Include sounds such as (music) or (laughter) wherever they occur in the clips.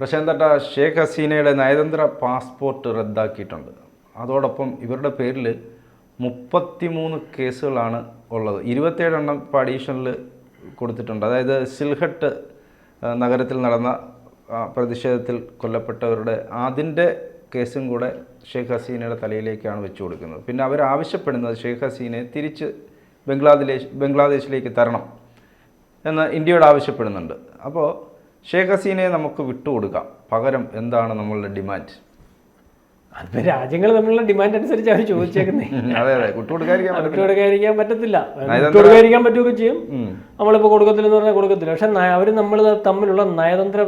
പ്രശാന്തട്ട ഷേഖ് ഹസീനയുടെ നയതന്ത്ര പാസ്പോർട്ട് റദ്ദാക്കിയിട്ടുണ്ട്. അതോടൊപ്പം ഇവരുടെ പേരിൽ മുപ്പത്തിമൂന്ന് കേസുകളാണ് ഉള്ളത്. ഇരുപത്തേഴെണ്ണം ഇപ്പോൾ അഡീഷണൽ കൊടുത്തിട്ടുണ്ട്. അതായത് സിൽഹട്ട് നഗരത്തിൽ നടന്ന പ്രതിഷേധത്തിൽ കൊല്ലപ്പെട്ടവരുടെ അതിന്റെ കേസും കൂടെ ഷെയ്ഖ് ഹസീനയുടെ തലയിലേക്കാണ് വെച്ചു കൊടുക്കുന്നത്. പിന്നെ അവർ ആവശ്യപ്പെടുന്നത് ഷെയ്ഖ് ഹസീനെ തിരിച്ച് ബംഗ്ലാദേശ് ബംഗ്ലാദേശിലേക്ക് തരണം എന്ന് ഇന്ത്യയോട് ആവശ്യപ്പെടുന്നുണ്ട്. അപ്പോൾ ഷെയ്ഖ് ഹസീനയെ നമുക്ക് വിട്ടുകൊടുക്കാം. പകരം എന്താണ് നമ്മളുടെ ഡിമാൻഡ്? അതിപ്പോ രാജ്യങ്ങൾ നമ്മളുടെ ഡിമാൻഡ് അനുസരിച്ച് അവർ ചോദിച്ചേക്കുന്നേ. അതെ അതെ. വിട്ടുകൊടുക്കാതിരിക്കാൻ പറ്റത്തില്ല. വിട്ടുകൊടുക്കാതിരിക്കാൻ പറ്റുകയൊക്കെ ചെയ്യും. നമ്മളിപ്പോ നമ്മളിപ്പോൾ കൊടുക്കത്തില്ലെന്ന് പറഞ്ഞാൽ കൊടുക്കത്തില്ല. പക്ഷെ അവർ നമ്മൾ തമ്മിലുള്ള നയതന്ത്ര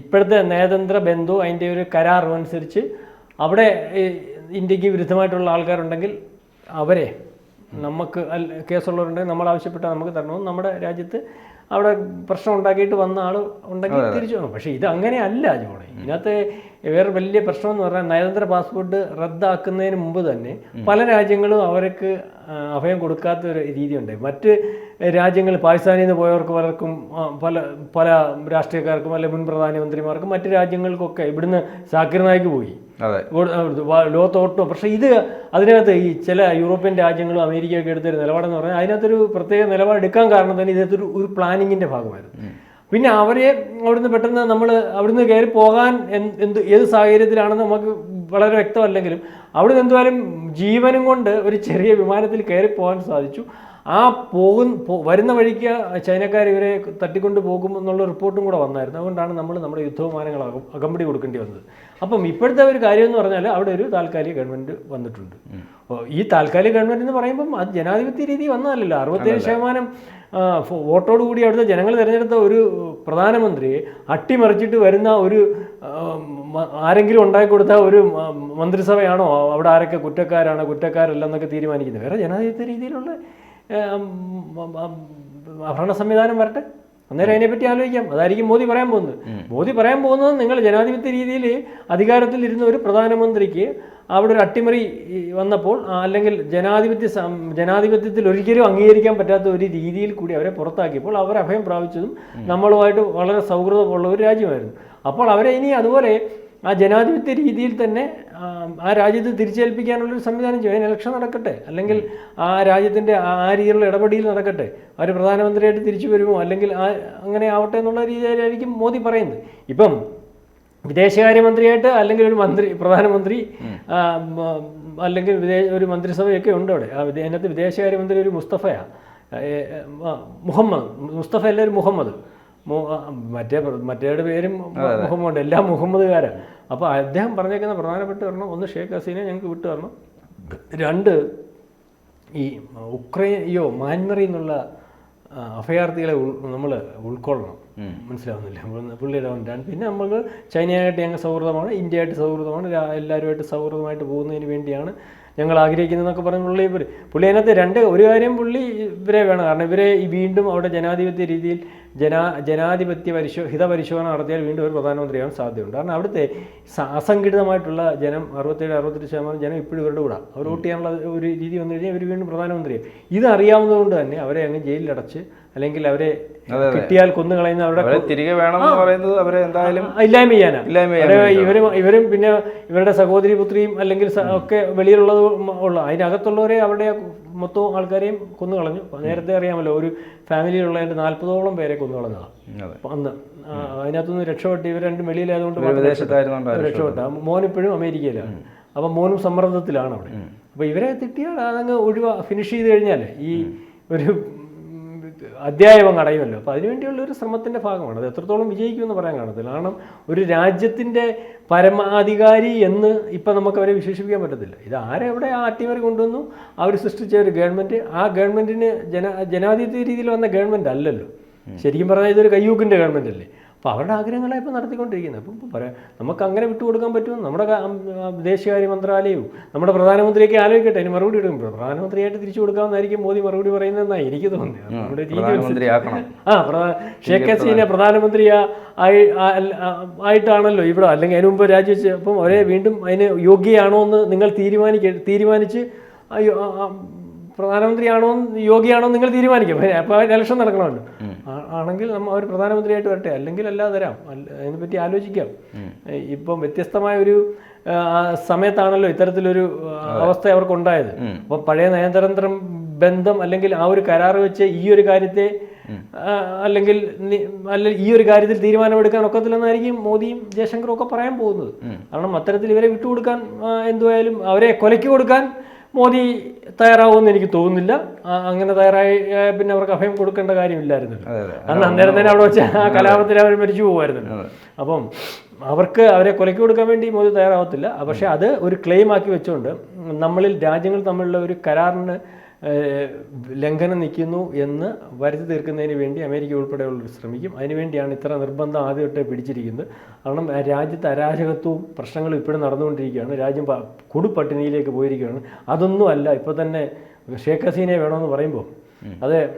ഇപ്പോഴത്തെ നയതന്ത്ര ബന്ധു അതിന്റെ ഒരു കരാർ അനുസരിച്ച് അവിടെ ഇന്ത്യയ്ക്ക് വിരുദ്ധമായിട്ടുള്ള ആൾക്കാരുണ്ടെങ്കിൽ അവരെ നമുക്ക് കേസുള്ളവരുണ്ടെങ്കിൽ നമ്മൾ ആവശ്യപ്പെട്ടാൽ നമുക്ക് തരണമെന്ന് നമ്മുടെ രാജ്യത്ത് അവിടെ പ്രശ്നം ഉണ്ടാക്കിയിട്ട് വന്ന ആൾ ഉണ്ടെങ്കിൽ തിരിച്ചു വന്നു. പക്ഷേ ഇത് അങ്ങനെയല്ല ജോണി. ഇതിനകത്ത് വേറെ വലിയ പ്രശ്നം എന്ന് പറഞ്ഞാൽ നയതന്ത്ര പാസ്പോർട്ട് റദ്ദാക്കുന്നതിന് മുമ്പ് തന്നെ പല രാജ്യങ്ങളും അവർക്ക് അഭയം കൊടുക്കാത്ത ഒരു രീതിയുണ്ട്. മറ്റ് രാജ്യങ്ങൾ പാകിസ്ഥാനിൽ നിന്ന് പോയവർക്ക് പലർക്കും പല പല രാഷ്ട്രീയക്കാർക്കും അല്ലെങ്കിൽ മുൻ പ്രധാനമന്ത്രിമാർക്കും മറ്റ് രാജ്യങ്ങൾക്കൊക്കെ ഇവിടുന്ന് സാക്കിർ നായിക്ക് പോയി. ലോകത്തോട്ടോ. പക്ഷേ ഇത് അതിനകത്ത് ഈ ചില യൂറോപ്യൻ രാജ്യങ്ങളും അമേരിക്കയൊക്കെ എടുത്തൊരു നിലപാടെന്ന് പറഞ്ഞാൽ അതിനകത്തൊരു പ്രത്യേക നിലപാടെടുക്കാൻ കാരണം തന്നെ ഇതിനകത്തൊരു ഒരു പ്ലാനിങ്ങിന്റെ ഭാഗമായിരുന്നു. പിന്നെ അവരെ അവിടുന്ന് പെട്ടെന്ന് നമ്മൾ അവിടുന്ന് കയറി പോകാൻ എന്ത് എന്ത് ഏത് സാഹചര്യത്തിലാണെന്ന് നമുക്ക് വളരെ വ്യക്തമല്ലെങ്കിലും അവിടുന്ന് എന്തുവായാലും ജീവനും കൊണ്ട് ഒരു ചെറിയ വിമാനത്തിൽ കയറി പോകാൻ സാധിച്ചു. ആ പോകുന്ന വരുന്ന വഴിക്ക് ചൈനക്കാർ ഇവരെ തട്ടിക്കൊണ്ട് പോകും എന്നുള്ള റിപ്പോർട്ടും കൂടെ വന്നായിരുന്നു. അതുകൊണ്ടാണ് നമ്മൾ നമ്മുടെ യുദ്ധവിമാനങ്ങൾ അകം- അകമ്പടി കൊടുക്കേണ്ടി വന്നത്. അപ്പം ഇപ്പോഴത്തെ ഒരു കാര്യം എന്ന് പറഞ്ഞാൽ അവിടെ ഒരു താൽക്കാലിക ഗവൺമെന്റ് വന്നിട്ടുണ്ട്. ഈ താൽക്കാലിക ഗവൺമെന്റ് എന്ന് പറയുമ്പം അത് ജനാധിപത്യ രീതി വന്നതല്ലല്ലോ. അറുപത്തേഴ് ശതമാനം വോട്ടോട് കൂടി വോട്ടോടുകൂടി അവിടുത്തെ ജനങ്ങൾ തിരഞ്ഞെടുത്ത ഒരു പ്രധാനമന്ത്രിയെ അട്ടിമറിച്ചിട്ട് വരുന്ന ഒരു ആരെങ്കിലും ഉണ്ടാക്കി കൊടുത്ത ഒരു മന്ത്രിസഭയാണോ? അവിടെ ആരൊക്കെ കുറ്റക്കാരാണ് കുറ്റക്കാരല്ല എന്നൊക്കെ തീരുമാനിക്കുന്നത്. വേറെ ജനാധിപത്യ രീതിയിലുള്ള ഭരണ സംവിധാനം വരട്ടെ. അന്നേരം അതിനെപ്പറ്റി ആലോചിക്കാം. അതായിരിക്കും മോദി പറയാൻ പോകുന്നത്. മോദി പറയാൻ പോകുന്നത് നിങ്ങൾ ജനാധിപത്യ രീതിയിൽ അധികാരത്തിൽ ഇരുന്ന ഒരു പ്രധാനമന്ത്രിക്ക് അവിടെ ഒരു അട്ടിമറി വന്നപ്പോൾ അല്ലെങ്കിൽ ജനാധിപത്യ ജനാധിപത്യത്തിൽ ഒരിക്കലും അംഗീകരിക്കാൻ പറ്റാത്ത ഒരു രീതിയിൽ കൂടി അവരെ പുറത്താക്കിയപ്പോൾ അവർ അഭയം പ്രാപിച്ചതും നമ്മളുമായിട്ട് വളരെ സൗഹൃദമുള്ള ഒരു രാജ്യമായിരുന്നു. അപ്പോൾ അവരെ ഇനി അതുപോലെ ആ ജനാധിപത്യ രീതിയിൽ തന്നെ ആ, രാജ്യത്ത് തിരിച്ചേൽപ്പിക്കാനുള്ളൊരു സംവിധാനം ചെയ്യും. അതിന് ഇലക്ഷൻ നടക്കട്ടെ. അല്ലെങ്കിൽ ആ രാജ്യത്തിന്റെ ആ രീതിയിലുള്ള ഇടപെടിയിൽ നടക്കട്ടെ. അവർ പ്രധാനമന്ത്രിയായിട്ട് തിരിച്ചു വരുമോ? അല്ലെങ്കിൽ ആ അങ്ങനെ ആവട്ടെ എന്നുള്ള രീതിയിലായിരിക്കും മോദി പറയുന്നത്. ഇപ്പം വിദേശകാര്യമന്ത്രിയായിട്ട് അല്ലെങ്കിൽ ഒരു മന്ത്രി പ്രധാനമന്ത്രി അല്ലെങ്കിൽ വിദേശ ഒരു മന്ത്രിസഭയൊക്കെ ഉണ്ട് അവിടെ. ആ അതിനകത്ത് വിദേശകാര്യമന്ത്രി ഒരു മുസ്തഫയാണ് മുഹമ്മദ് മുസ്തഫ അല്ല ഒരു മുഹമ്മദ്. മറ്റേ മറ്റേയുടെ പേരും മുഹമ്മദ് എല്ലാം മുഹമ്മദുകാരാണ്. അപ്പോൾ അദ്ദേഹം പറഞ്ഞേക്കുന്ന പ്രധാനപ്പെട്ട കാരണം ഒന്ന് ഷേഖ് ഹസീനെ ഞങ്ങൾക്ക് വിട്ടു തരണം. രണ്ട് ഈ ഉക്രൈനയോ മ്യാൻമറിൽ നിന്നുള്ള അഭയാർത്ഥികളെ നമ്മൾ ഉൾക്കൊള്ളണം. മനസ്സിലാവുന്നില്ല. പുള്ളി- പുള്ളിയുടെ കൊണ്ടാണ് പിന്നെ നമുക്ക് ചൈനയായിട്ട് ഞങ്ങൾ സൗഹൃദമാണ് ഇന്ത്യയായിട്ട് സൗഹൃദമാണ് എല്ലാവരുമായിട്ട് സൗഹൃദമായിട്ട് പോകുന്നതിന് വേണ്ടിയാണ് ഞങ്ങൾ ആഗ്രഹിക്കുന്നതെന്നൊക്കെ പറഞ്ഞ് പുള്ളി ഇവർ പുള്ളി അതിനകത്ത് രണ്ട് ഒരു കാര്യം പുള്ളി ഇവരെ വേണം. കാരണം ഇവരെ ഈ വീണ്ടും അവിടെ ജനാധിപത്യ രീതിയിൽ ജനാ ജനാധിപത്യ പരിശോ ഹിതപരിശോധന നടത്തിയാൽ വീണ്ടും ഒരു പ്രധാനമന്ത്രിയാവാൻ സാധ്യതയുണ്ട്. കാരണം അവിടുത്തെ അസംഘടിതമായിട്ടുള്ള ജനം അറുപത്തേഴ് അറുപത്തെട്ട് ശതമാനം ജനം ഇപ്പോഴും ഇവരുടെ കൂടെ. അവർ വോട്ട് ചെയ്യാനുള്ള ഒരു രീതി വന്നു കഴിഞ്ഞാൽ ഇവർ വീണ്ടും പ്രധാനമന്ത്രിയാണ് ഇത് അറിയാവുന്നതുകൊണ്ട് തന്നെ അവരെ അങ്ങ് ജയിലിലടച്ച് അല്ലെങ്കിൽ അവരെ കിട്ടിയാൽ കൊന്നുകളയുന്ന അവരുടെ തിരികെ വേണം പറയുന്നത് അവരെ എന്തായാലും ഇല്ലായ്മ ചെയ്യാനാണ്. ഇവരും ഇവരും പിന്നെ ഇവരുടെ സഹോദരി പുത്രിയും അല്ലെങ്കിൽ ഒക്കെ വെളിയിലുള്ളത് ഉള്ള അതിനകത്തുള്ളവരെ അവരുടെ മൊത്തം ആൾക്കാരെയും കൊന്നു കളഞ്ഞു നേരത്തെ അറിയാമല്ലോ ഒരു ഫാമിലിയിലുള്ളതിന്റെ നാൽപ്പതോളം പേരെ കൊന്നു കളഞ്ഞതാണ് അപ്പൊ അന്ന് അതിനകത്തുനിന്ന് രക്ഷപ്പെട്ട് ഇവർ രണ്ടും വെളിയിലായതുകൊണ്ട് രക്ഷപ്പെട്ട. മോൻ ഇപ്പോഴും അമേരിക്കയിലാണ്. അപ്പം മോനും സമ്മർദ്ദത്തിലാണ് അവിടെ. അപ്പോൾ ഇവരെ തിട്ടിയാൽ അതങ്ങ് ഒഴിവാ ഫിനിഷ് ചെയ്ത് കഴിഞ്ഞാൽ ഈ ഒരു അധ്യായം അങ്ങ് അടയുമല്ലോ അപ്പോൾ അതിനുവേണ്ടിയുള്ള ഒരു ശ്രമത്തിന്റെ ഭാഗമാണ്. അത് എത്രത്തോളം വിജയിക്കുമെന്ന് പറയാൻ കാണത്തില്ല. കാരണം ഒരു രാജ്യത്തിന്റെ പരമാധികാരി എന്ന് ഇപ്പം നമുക്ക് അവരെ വിശേഷിപ്പിക്കാൻ പറ്റത്തില്ല. ഇത് ആരെവിടെ ആ അട്ടിമറി കൊണ്ടുവന്നു? അവർ സൃഷ്ടിച്ച ഒരു ഗവൺമെന്റ് ആ ഗവൺമെന്റിന് ജന ജനാധിപത്യ രീതിയിൽ വന്ന ഗവൺമെന്റ് അല്ലല്ലോ. ശരിക്കും പറഞ്ഞാൽ ഇതൊരു കയ്യൂക്കിന്റെ ഗവൺമെന്റ് അല്ലേ അപ്പോൾ അവരുടെ ആഗ്രഹങ്ങളാണ് ഇപ്പോൾ നടത്തിക്കൊണ്ടിരിക്കുന്നത് അപ്പം പറയാം നമുക്ക് അങ്ങനെ വിട്ടുകൊടുക്കാൻ പറ്റുമോ? നമ്മുടെ വിദേശകാര്യ മന്ത്രാലയവും നമ്മുടെ പ്രധാനമന്ത്രിയൊക്കെ ആലോചിക്കട്ടെ അതിന് മറുപടി എടുക്കും പ്രധാനമന്ത്രിയായിട്ട് തിരിച്ചു കൊടുക്കാമെന്നായിരിക്കും മോദി മറുപടി പറയുന്നതെന്നാണ് എനിക്ക് തോന്നുന്നത്. നമ്മുടെ രീതി (laughs) ആ ഷേഖ് ഹസീനെ പ്രധാനമന്ത്രി ആയിട്ടാണല്ലോ ഇവിടെ അല്ലെങ്കിൽ അതിന് മുമ്പ് രാജിവെച്ച് അപ്പം അവരെ വീണ്ടും അതിന് യോഗ്യയാണോ എന്ന് നിങ്ങൾ തീരുമാനിക്ക തീരുമാനിച്ച് പ്രധാനമന്ത്രിയാണോ യോഗിയാണോ യോഗ്യയാണോ നിങ്ങൾ തീരുമാനിക്കും. അപ്പോൾ ഇലക്ഷൻ നടക്കണമല്ലോ. ആണെങ്കിൽ നമ്മൾ അവർ പ്രധാനമന്ത്രിയായിട്ട് വരട്ടെ അല്ലെങ്കിൽ അല്ലാതെ തരാം അല്ല അതിനെപ്പറ്റി ആലോചിക്കാം. ഇപ്പം വ്യത്യസ്തമായ ഒരു സമയത്താണല്ലോ ഇത്തരത്തിലൊരു അവസ്ഥ അവർക്ക് ഉണ്ടായത് അപ്പോൾ പഴയ നയതന്ത്ര ബന്ധം അല്ലെങ്കിൽ ആ ഒരു കരാർ വെച്ച് ഈ ഒരു കാര്യത്തെ അല്ലെങ്കിൽ അല്ല ഈ ഒരു കാര്യത്തിൽ തീരുമാനമെടുക്കാൻ ഒക്കത്തില്ലെന്നായിരിക്കും മോദിയും ജയശങ്കറും ഒക്കെ പറയാൻ പോകുന്നത്. കാരണം അത്തരത്തിൽ ഇവരെ വിട്ടുകൊടുക്കാൻ എന്തുവായാലും അവരെ കൊലയ്ക്ക് കൊടുക്കാൻ മോദി തയ്യാറാവുമെന്ന് എനിക്ക് തോന്നുന്നില്ല. അങ്ങനെ തയ്യാറായി പിന്നെ അവർക്ക് അഭയം കൊടുക്കേണ്ട കാര്യമില്ലായിരുന്നു. അന്ന് അന്നേരം തന്നെ അവിടെ വെച്ച് ആ കലാപത്തിൽ അവർ മരിച്ചു പോകുമായിരുന്നു അപ്പം അവർക്ക് അവരെ കൊലയ്ക്ക് കൊടുക്കാൻ വേണ്ടി മോദി തയ്യാറാവത്തില്ല. പക്ഷേ അത് ഒരു ക്ലെയിം ആക്കി വെച്ചുകൊണ്ട് നമ്മളിൽ രാജ്യങ്ങൾ തമ്മിലുള്ള ഒരു കരാറിന് ലംഘനം നിൽക്കുന്നു എന്ന് വരുത്തി തീർക്കുന്നതിന് വേണ്ടി അമേരിക്ക ഉൾപ്പെടെയുള്ളവർ ശ്രമിക്കും. അതിനുവേണ്ടിയാണ് ഇത്ര നിർബന്ധം ആദ്യമായിട്ട് പിടിച്ചിരിക്കുന്നത്. കാരണം രാജ്യത്ത് അരാജകത്വവും പ്രശ്നങ്ങളും ഇപ്പോഴും നടന്നുകൊണ്ടിരിക്കുകയാണ്. രാജ്യം കുടുപട്ടിണിയിലേക്ക് പോയിരിക്കുകയാണ്. അതൊന്നും അല്ല. ഇപ്പോൾ തന്നെ ഷേഖ് ഹസീനെ വേണമെന്ന് പറയുമ്പോൾ അത്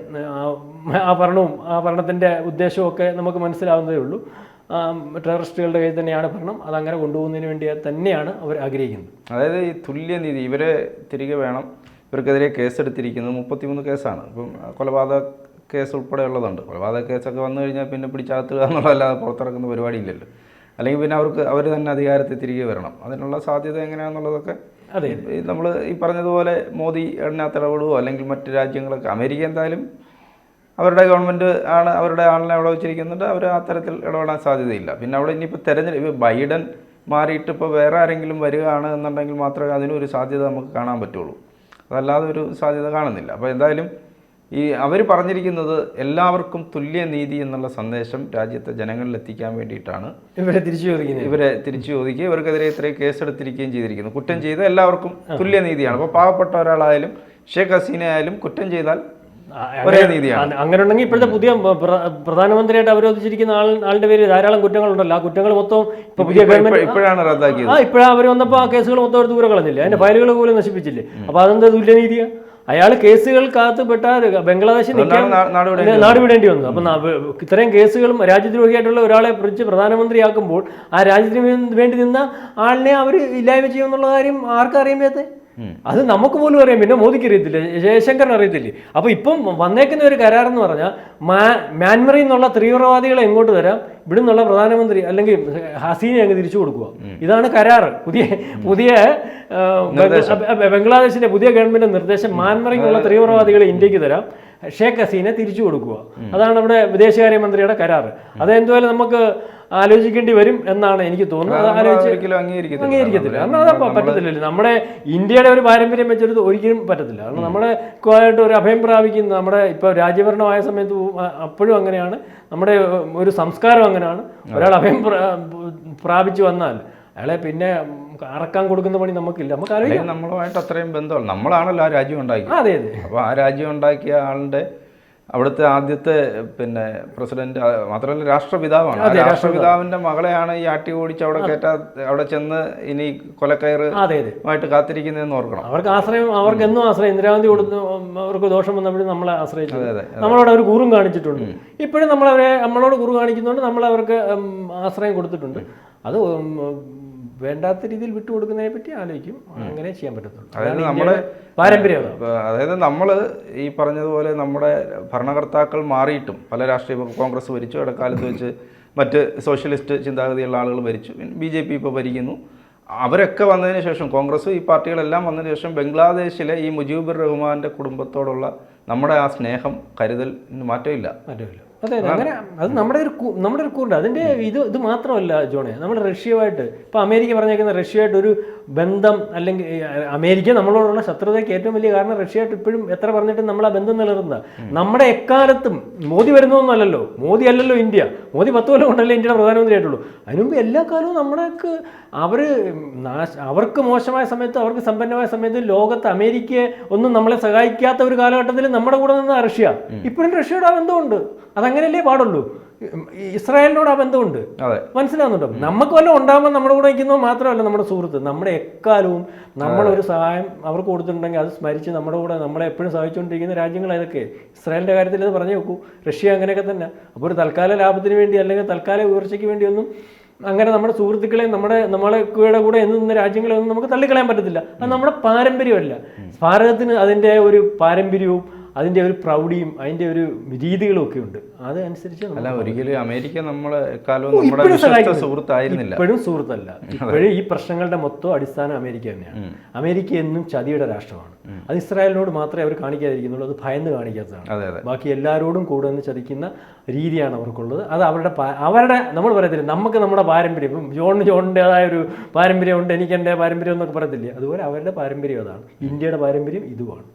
ആ- ഭരണവും ആ ഭരണത്തിന്റെ ഉദ്ദേശമൊക്കെ നമുക്ക് മനസ്സിലാവുന്നതേ ഉള്ളൂ. ടെററിസ്റ്റുകളുടെ കയ്യിൽ തന്നെയാണ് ഭരണം. അതങ്ങനെ കൊണ്ടുപോകുന്നതിന് വേണ്ടി തന്നെയാണ് അവർ ആഗ്രഹിക്കുന്നത്. അതായത് ഈ തുല്യനീതി ഇവരെ തിരികെ വേണം. ഇവർക്കെതിരെ കേസെടുത്തിരിക്കുന്നത് മുപ്പത്തിമൂന്ന് കേസാണ്. ഇപ്പം കൊലപാതക കേസ് ഉൾപ്പെടെ ഉള്ളതുണ്ട് കൊലപാതക കേസൊക്കെ വന്നു കഴിഞ്ഞാൽ പിന്നെ പിടിച്ചാത്തുക എന്നുള്ളതല്ലാതെ പുറത്തിറക്കുന്ന പരിപാടിയില്ലല്ലോ. അല്ലെങ്കിൽ പിന്നെ അവർക്ക് അവർ തന്നെ അധികാരത്തിൽ തിരികെ വരണം. അതിനുള്ള സാധ്യത എങ്ങനെയാണെന്നുള്ളതൊക്കെ അതെ. നമ്മൾ ഈ പറഞ്ഞതുപോലെ മോദി അതിനകത്ത് ഇടപെടുവോ? അല്ലെങ്കിൽ മറ്റ് രാജ്യങ്ങളൊക്കെ. അമേരിക്ക എന്തായാലും അവരുടെ ഗവൺമെന്റ് ആണ് അവരുടെ ആളിനെ അവിടെ വെച്ചിരിക്കുന്നുണ്ട്. അവർ തരത്തിൽ ഇടപെടാൻ സാധ്യതയില്ല. പിന്നെ അവിടെ ഇനിയിപ്പോൾ തെരഞ്ഞെടുപ്പ് ബൈഡൻ മാറിയിട്ട് ഇപ്പോൾ വേറെ ആരെങ്കിലും വരികയാണ് എന്നുണ്ടെങ്കിൽ മാത്രമേ അതിനൊരു സാധ്യത നമുക്ക് കാണാൻ പറ്റുള്ളൂ. അതല്ലാതെ ഒരു സാധ്യത കാണുന്നില്ല. അപ്പോൾ എന്തായാലും ഈ അവർ പറഞ്ഞിരിക്കുന്നത് എല്ലാവർക്കും തുല്യ നീതി എന്നുള്ള സന്ദേശം രാജ്യത്തെ ജനങ്ങളിൽ എത്തിക്കാൻ വേണ്ടിയിട്ടാണ്. ഇവരെ തിരിച്ചു ചോദിക്കുന്നത് ഇവരെ തിരിച്ചു ചോദിക്കുക ഇവർക്കെതിരെ ഇത്രയും കേസെടുത്തിരിക്കുകയും ചെയ്തിരിക്കുന്നു. കുറ്റം ചെയ്ത എല്ലാവർക്കും തുല്യ നീതിയാണ്. അപ്പോൾ പാവപ്പെട്ട ഒരാളായാലും ഷേഖ് ഹസീന ആയാലും കുറ്റം ചെയ്താൽ ഒരേ നീതിയാണ് അങ്ങനെ ഉണ്ടെങ്കിൽ ഇപ്പോഴത്തെ പുതിയ പ്ര- പ്രധാനമന്ത്രിയായിട്ട് അവരോധിച്ചിരിക്കുന്ന ആൾ ആളുടെ പേര് ധാരാളം കുറ്റങ്ങളുണ്ടല്ലോ. ആ കുറ്റങ്ങൾ മൊത്തം ഇപ്പൊ പുതിയ ഗവൺമെന്റ് ഇപ്പൊ- ഇപ്പോഴാണ് റദ്ദാക്കിയത്. ആ ഇപ്പോഴാ അവർ വന്നപ്പോൾ ആ കേസുകൾ മൊത്തം എടുത്ത് ദൂരെ കളഞ്ഞില്ലേ? അതിന്റെ ഫയലുകൾ പോലും നശിപ്പിച്ചില്ലേ? അപ്പൊ അതെന്താ തുല്യനീതിയാ? അയാൾ കേസുകൾക്കകത്ത് പെട്ട ബംഗ്ലാദേശിൽ നിൽക്കാൻ നാടുവിടേണ്ടി വന്നു അപ്പം ഇത്രയും കേസുകളും രാജ്യദ്രോഹിയായിട്ടുള്ള ഒരാളെ പിടിച്ച് പ്രധാനമന്ത്രിയാക്കുമ്പോൾ ആ രാജ്യത്തിന് വേണ്ടി നിന്ന ആളിനെ അവർ ഇല്ലായ്മ ചെയ്യുമെന്നുള്ള കാര്യം ആർക്കും അറിയാൻ അത് നമുക്ക് പോലും അറിയാം. പിന്നെ മോദിക്ക് അറിയത്തില്ല. ജയശങ്കറിന് അറിയത്തില്ലേ? അപ്പൊ ഇപ്പം വന്നേക്കുന്ന ഒരു കരാർ എന്ന് പറഞ്ഞാൽ മ്യാൻമറിൽ നിന്നുള്ള തീവ്രവാദികളെ എങ്ങോട്ട് തരാം? ഇവിടെ നിന്നുള്ള പ്രധാനമന്ത്രി അല്ലെങ്കിൽ ഹസീനെ അങ്ങ് തിരിച്ചു കൊടുക്കുക. ഇതാണ് കരാർ പുതിയ പുതിയ ബംഗ്ലാദേശിന്റെ പുതിയ ഗവൺമെന്റ് നിർദ്ദേശം മ്യാൻമറിൽ നിന്നുള്ള തീവ്രവാദികളെ ഇന്ത്യയ്ക്ക് തരാം. ഷേഖ് ഹസീനെ തിരിച്ചു കൊടുക്കുക. അതാണ് നമ്മുടെ വിദേശകാര്യമന്ത്രിയുടെ കരാറ്. അതെന്തുവായാലും നമുക്ക് ആലോചിക്കേണ്ടി വരും എന്നാണ് എനിക്ക് തോന്നുന്നത്. ആലോചിച്ച് അംഗീകരിക്കത്തില്ല. കാരണം അത് പറ്റത്തില്ലല്ലോ. നമ്മുടെ ഇന്ത്യയുടെ ഒരു പാരമ്പര്യം വെച്ചെടുത്ത് ഒരിക്കലും പറ്റത്തില്ല. കാരണം നമ്മളെ ആയിട്ട് ഒരു അഭയം പ്രാപിക്കുന്ന നമ്മുടെ ഇപ്പോൾ രാജ്യഭരണമായ സമയത്ത് അപ്പോഴും അങ്ങനെയാണ്. നമ്മുടെ ഒരു സംസ്കാരം അങ്ങനെയാണ്. ഒരാൾ അഭയം പ്രാപിച്ചു വന്നാൽ അയാളെ പിന്നെ അറക്കാൻ കൊടുക്കുന്ന പണി നമുക്കില്ല. നമുക്ക് നമ്മളുമായിട്ട് അത്രയും ബന്ധമാണ് നമ്മളാണല്ലോ ആ രാജ്യം ഉണ്ടാക്കിയത്. അതെ അതെ. അപ്പോൾ ആ രാജ്യം ഉണ്ടാക്കിയ ആളുടെ അവിടുത്തെ ആദ്യത്തെ പിന്നെ പ്രസിഡന്റ് മാത്രമല്ല രാഷ്ട്രപിതാവാണ്. രാഷ്ട്രപിതാവിന്റെ മകളെയാണ് ഈ ആട്ടി ഓടിച്ച് അവിടെ കയറ്റാ അവിടെ ചെന്ന് ഇനി കൊലക്കയറ് അതെ അതെ. ആയിട്ട് കാത്തിരിക്കുന്നതെന്ന് ഓർക്കണം. അവർക്ക് ആശ്രയം അവർക്ക് എന്നും ആശ്രയം. ഇന്ദിരാഗാന്ധി കൊടുത്തു അവർക്ക് ദോഷം വന്നപ്പോഴും നമ്മളെ ആശ്രയിച്ചു. നമ്മളോട് അവർ കൂറും കാണിച്ചിട്ടുണ്ട്. ഇപ്പോഴും നമ്മളവരെ നമ്മളോട് കുറു കാണിക്കുന്നതുകൊണ്ട് നമ്മൾ അവർക്ക് ആശ്രയം കൊടുത്തിട്ടുണ്ട്. അത് വേണ്ടാത്ത രീതിയിൽ വിട്ടുകൊടുക്കുന്നതിനെ പറ്റി ആലോചിക്കും. അങ്ങനെ ചെയ്യാൻ പറ്റത്തുള്ളൂ. അതായത് നമ്മുടെ പാരമ്പര്യം അതായത് നമ്മൾ ഈ പറഞ്ഞതുപോലെ നമ്മുടെ ഭരണകർത്താക്കൾ മാറിയിട്ടും പല രാഷ്ട്രീയ കോൺഗ്രസ് ഭരിച്ചു ഇടക്കാലത്ത് വെച്ച് മറ്റ് സോഷ്യലിസ്റ്റ് ചിന്താഗതിയുള്ള ആളുകൾ ഭരിച്ചു. ബി ജെ പി ഇപ്പോൾ ഭരിക്കുന്നു. അവരൊക്കെ വന്നതിന് ശേഷം കോൺഗ്രസ് ഈ പാർട്ടികളെല്ലാം വന്നതിന് ശേഷം ബംഗ്ലാദേശിലെ ഈ മുജീബുർ റഹ്മാന്റെ കുടുംബത്തോടുള്ള നമ്മുടെ ആ സ്നേഹം കരുതൽ മാറ്റമില്ല. മാറ്റമില്ല. അതെ അതെ. അങ്ങനെ അത് നമ്മുടെ ഒരു നമ്മുടെ ഒരു കൂറുണ്ട് അതിന്റെ ഇത് ഇത് മാത്രമല്ല ജോണേ നമ്മൾ റഷ്യയുമായിട്ട് ഇപ്പൊ അമേരിക്ക പറഞ്ഞേക്കുന്ന റഷ്യയായിട്ട് ഒരു ബന്ധം അല്ലെങ്കിൽ അമേരിക്ക നമ്മളോടുള്ള ശത്രുതയ്ക്ക് ഏറ്റവും വലിയ കാരണം റഷ്യയായിട്ട് ഇപ്പോഴും എത്ര പറഞ്ഞിട്ടും നമ്മൾ ആ ബന്ധം നിലനിർത്തുന്നത് നമ്മുടെ എക്കാലത്തും മോദി വരുന്നതൊന്നുമല്ലല്ലോ. മോദി അല്ലല്ലോ ഇന്ത്യ. മോദി പത്ത് കൊല്ലം കൊണ്ടല്ലേ ഇന്ത്യയുടെ പ്രധാനമന്ത്രി ആയിട്ടുള്ളൂ അതിനുമുമ്പ് എല്ലാ കാലവും നമ്മുടെയൊക്കെ അവർ നാശ അവർക്ക് മോശമായ സമയത്ത് അവർക്ക് സമ്പന്നമായ സമയത്ത് ലോകത്ത് അമേരിക്കയെ ഒന്നും നമ്മളെ സഹായിക്കാത്ത ഒരു കാലഘട്ടത്തിൽ നമ്മുടെ കൂടെ നിന്ന റഷ്യ. ഇപ്പോഴും റഷ്യയുടെ ആ ബന്ധമുണ്ട്. അതങ്ങനെയല്ലേ പാടുള്ളൂ. ഇസ്രായേലിനോട് ആ ബന്ധമുണ്ട്. മനസ്സിലാവുന്നുണ്ടോ? നമുക്ക് വല്ലതും ഉണ്ടാകുമ്പോൾ നമ്മുടെ കൂടെ നിൽക്കുന്നത് മാത്രമല്ല നമ്മുടെ സുഹൃത്ത്. നമ്മുടെ എക്കാലവും നമ്മളൊരു സഹായം അവർക്ക് കൊടുത്തിട്ടുണ്ടെങ്കിൽ അത് സ്മരിച്ച് നമ്മുടെ കൂടെ നമ്മളെ എപ്പോഴും സഹായിച്ചുകൊണ്ടിരിക്കുന്ന രാജ്യങ്ങൾ ഏതൊക്കെ ഇസ്രായേലിന്റെ കാര്യത്തിൽ ഇത് പറഞ്ഞു നോക്കൂ റഷ്യ അങ്ങനെയൊക്കെ തന്നെ. അപ്പോൾ ഒരു തൽക്കാല ലാഭത്തിന് വേണ്ടി അല്ലെങ്കിൽ തൽക്കാല ഉയർച്ചയ്ക്ക് വേണ്ടിയൊന്നും അങ്ങനെ നമ്മുടെ സുഹൃത്തുക്കളെ നമ്മുടെ നമ്മളെ കൂടെ കൂടെ എന്ന് നിന്ന രാജ്യങ്ങളെ ഒന്നും നമുക്ക് തള്ളിക്കളയാൻ പറ്റത്തില്ല. അത് നമ്മുടെ പാരമ്പര്യമല്ല. ഭാരതത്തിന് അതിന്റെ ഒരു പാരമ്പര്യവും അതിന്റെ ഒരു പ്രൗഢിയും അതിന്റെ ഒരു രീതികളും ഒക്കെ ഉണ്ട്. അതനുസരിച്ച് അല്ല ഒരിക്കലും അമേരിക്ക നമ്മളെ കാലവും സുഹൃത്തായിരുന്നില്ല. ഇപ്പോഴും സുഹൃത്തല്ല. ഇപ്പോഴും ഈ പ്രശ്നങ്ങളുടെ മൊത്തം അടിസ്ഥാനം അമേരിക്ക തന്നെയാണ്. അമേരിക്ക എന്നും ചതിയുടെ രാഷ്ട്രമാണ്. അത് ഇസ്രായേലിനോട് മാത്രമേ അവർ കാണിക്കാതിരിക്കുന്നുള്ളൂ. അത് ഭയന്ന് കാണിക്കാത്തതാണ്. ബാക്കി എല്ലാവരോടും കൂടെ നിന്ന് ചതിക്കുന്ന രീതിയാണ് അവർക്കുള്ളത്. അത് അവരുടെ അവരുടെ നമ്മൾ പറയത്തില്ല നമുക്ക് നമ്മുടെ പാരമ്പര്യം ഇപ്പം ജോണിന് ജോണിന്റെതായ ഒരു പാരമ്പര്യമുണ്ട് എനിക്ക് എന്റെ പാരമ്പര്യം എന്നൊക്കെ പറയത്തില്ലേ? അതുപോലെ അവരുടെ പാരമ്പര്യം അതാണ്. ഇന്ത്യയുടെ പാരമ്പര്യം ഇതുമാണ്.